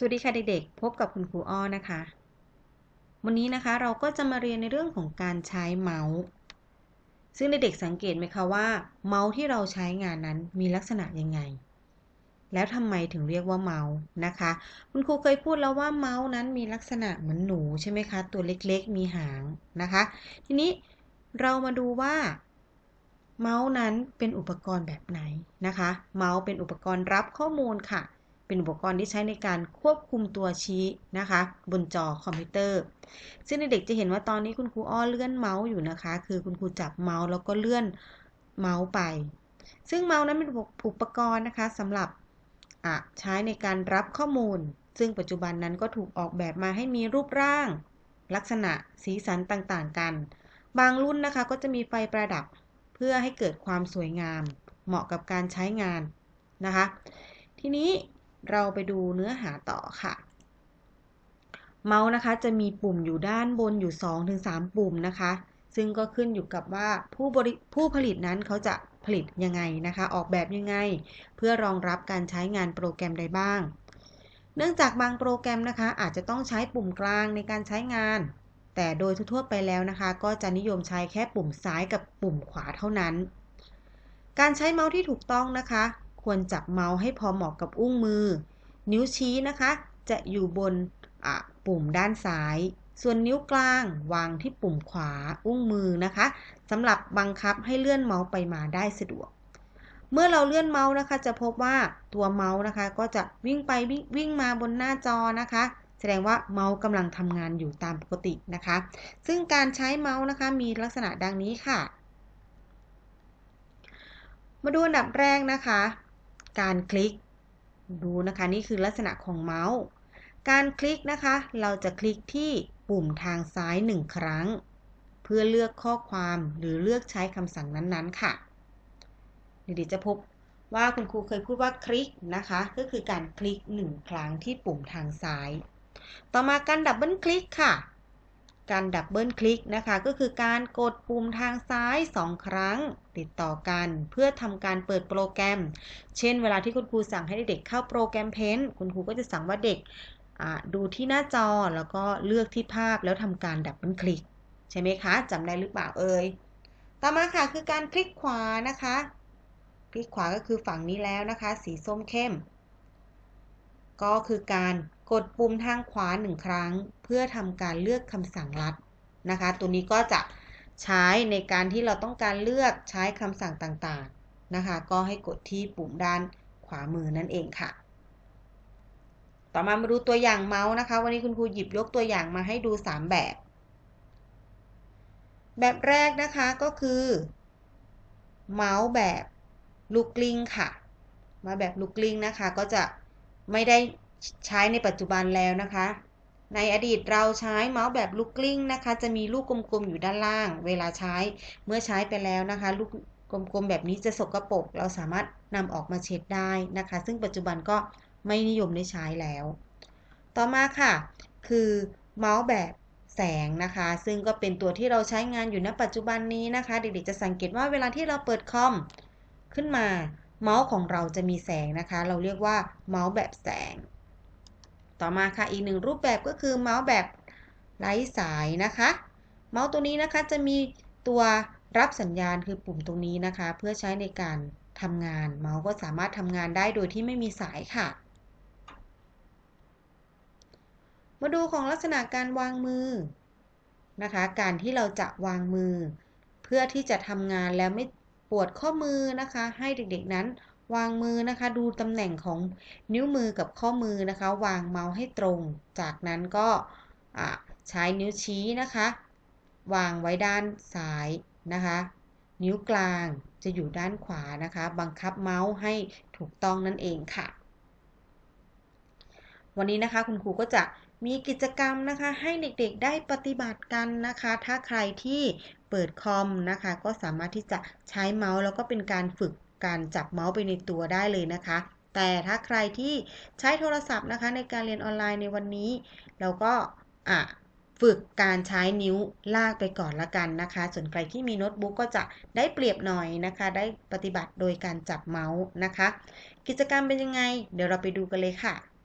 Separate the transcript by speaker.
Speaker 1: สวัสดีค่ะเด็กๆ พบกับคุณครูอ้อนะคะ วันนี้นะคะเราก็จะมาเรียนในเรื่องของการใช้เมาส์ ซึ่งเด็กๆสังเกตไหมคะว่า เมาส์ที่เราใช้งานนั้นมีลักษณะยังไง แล้วทำไมถึงเรียกว่าเมาส์นะคะ คุณครูเคยพูดแล้วว่าเมาส์นั้นมีลักษณะเหมือนหนูใช่ไหมคะ ตัวเล็กๆ มีหางนะคะ ทีนี้เรามาดูว่าเมาส์นั้นเป็นอุปกรณ์แบบไหนนะคะ เมาส์เป็นอุปกรณ์รับข้อมูลค่ะ เป็นอุปกรณ์ที่ใช้ในการควบคุมตัวชี้นะคะ บนจอคอมพิวเตอร์ ซึ่งเด็กจะเห็นว่าตอนนี้คุณครูอ้อเลื่อนเมาส์อยู่นะคะ คือคุณครูจับเมาส์แล้วก็เลื่อนเมาส์ไป ซึ่งเมาส์นั้นเป็นอุปกรณ์นะคะสำหรับใช้ในการรับข้อมูล ซึ่งปัจจุบันนั้นก็ถูกออกแบบมาให้มีรูปร่าง ลักษณะสีสันต่างๆกัน บางรุ่นนะคะก็จะมีไฟประดับเพื่อให้เกิดความสวยงาม เหมาะกับการใช้งานนะคะ ทีนี้ เราไปดูเนื้อหาต่อค่ะ เมาส์นะคะจะมีปุ่มอยู่ด้านบนอยู่ 2-3 ปุ่มนะคะ ซึ่งก็ขึ้นอยู่กับว่าผู้บริผู้ผลิตนั้นเขาจะผลิตยังไงนะคะ ออกแบบยังไง เพื่อรองรับการใช้งานโปรแกรมใดบ้าง เนื่องจากบางโปรแกรมนะคะ อาจจะต้องใช้ปุ่มกลางในการใช้งาน แต่โดยทั่วไปแล้วนะคะ ก็จะนิยมใช้แค่ปุ่มซ้ายกับปุ่มขวาเท่านั้น การใช้เมาส์ที่ถูกต้องนะคะ ควรจับเมาส์ให้พอเหมาะกับอุ้งมือ นิ้วชี้นะคะ จะอยู่บนปุ่มด้านซ้าย ส่วนนิ้วกลางวางที่ปุ่มขวาอุ้งมือนะคะสำหรับบังคับให้เลื่อนเมาส์ไปมาได้สะดวก เมื่อเราเลื่อนเมาส์นะคะ จะพบว่าตัวเมาส์นะคะ ก็จะวิ่งไปวิ่งมาบนหน้าจอนะคะแสดงว่าเมาส์กำลังทำงานอยู่ตามปกตินะคะ ซึ่งการใช้เมาส์นะคะมีลักษณะดังนี้ค่ะ มาดูอันดับแรกนะคะ การคลิก ดูนะคะนี่คือลักษณะของเมาส์ การคลิกนะคะ เราจะคลิกที่ปุ่มทางซ้าย 1 ครั้ง เพื่อเลือกข้อความหรือเลือกใช้คำสั่งนั้นๆ ค่ะเดี๋ยวจะพบว่าคุณครูเคยพูดว่าคลิกนะคะ ก็คือการคลิก 1 ครั้งที่ปุ่มทางซ้าย ต่อมาการดับเบิลคลิกค่ะ การดับเบิลคลิกนะคะ ก็คือการกดปุ่มทางซ้าย 2 ครั้ง ติดต่อกันเพื่อทำการเปิดโปรแกรม เช่น เวลาที่คุณครูสั่งให้เด็กเข้าโปรแกรมเพนคุณครูก็จะสั่งว่าเด็กดูที่หน้าจอแล้วก็เลือกที่ภาพแล้วทำการดับเบิลคลิก ใช่ไหมคะจำได้หรือเปล่าเอ่ยต่อมาค่ะคือการคลิกขวานะคะ คลิกขวาก็คือฝั่งนี้แล้วนะคะ สีส้มเข้ม ก็คือการ กดปุ่มทางขวาหนึ่งครั้ง เพื่อทำการเลือกคำสั่งลัดนะคะ ตัวนี้ก็จะใช้ในการที่เราต้องการเลือกใช้คำสั่งต่างๆนะคะ ก็ให้กดที่ปุ่มด้านขวามือนั่นเองค่ะ ต่อมามาดูตัวอย่างเมาส์นะคะ วันนี้คุณครูหยิบยกตัวอย่างมาให้ดู 3 แบบ แบบแรกนะคะก็คือ เมาส์แบบลูกกลิ้งค่ะ มาแบบลูกกลิ้งนะคะก็จะไม่ได้ ใช้ในปัจจุบันแล้วนะคะ ในอดีตเราใช้เมาส์แบบลูกกลิ้งนะคะ จะมีลูกกลมๆอยู่ด้านล่าง เวลาใช้เมื่อใช้ไปแล้วนะคะ ลูกกลมๆแบบนี้จะสกรปรกเราสามารถนำออกมาเช็ดได้นะคะ ซึ่งปัจจุบันก็ไม่นิยมได้ใช้แล้ว ต่อมาค่ะ คือเมาส์แบบแสงนะคะ ซึ่งก็เป็นตัวที่เราใช้งานอยู่ณปัจจุบันนี้นะคะ เด็กๆจะสังเกตว่าเวลาที่เราเปิดคอมขึ้นมา เมาส์ของเราจะมีแสงนะคะ เราเรียกว่าเมาส์แบบแสง ต่อมาค่ะอีกหนึ่งรูปแบบก็คือเมาส์แบบไร้สายนะคะ เมาส์ตัวนี้นะคะจะมีตัวรับสัญญาณคือปุ่มตรงนี้นะคะ เพื่อใช้ในการทำงาน เมาส์ก็สามารถทำงานได้โดยที่ไม่มีสายค่ะ มาดูของลักษณะการวางมือนะคะ การที่เราจะวางมือ เพื่อที่จะทำงานแล้วไม่ปวดข้อมือนะคะ ให้เด็กๆนั้น วางมือนะคะ ดูตำแหน่งของนิ้วมือกับข้อมือนะคะ วางเมาส์ให้ตรง จากนั้นก็ใช้นิ้วชี้นะคะ วางไว้ด้านซ้ายนะคะ นิ้วกลางจะอยู่ด้านขวานะคะ บังคับเมาส์ให้ถูกต้องนั่นเองค่ะ วันนี้นะคะคุณครูก็จะมีกิจกรรมนะคะให้เด็กๆได้ปฏิบัติกันนะคะ ถ้าใครที่เปิดคอมนะคะ ก็สามารถที่จะใช้เมาส์แล้วก็เป็นการฝึก การจับเมาส์ไปในตัวได้เลยนะคะ แต่ถ้าใครที่ใช้โทรศัพท์นะคะ ในการเรียนออนไลน์ในวันนี้ เราก็อะฝึกการใช้นิ้วลากไปก่อนละกันนะคะ ส่วนใครที่มีโน้ตบุ๊กก็จะได้เปรียบหน่อยนะคะ ได้ปฏิบัติโดยการจับเมาส์นะคะ กิจกรรมเป็นยังไง เดี๋ยวเราไปดูกันเลยค่ะ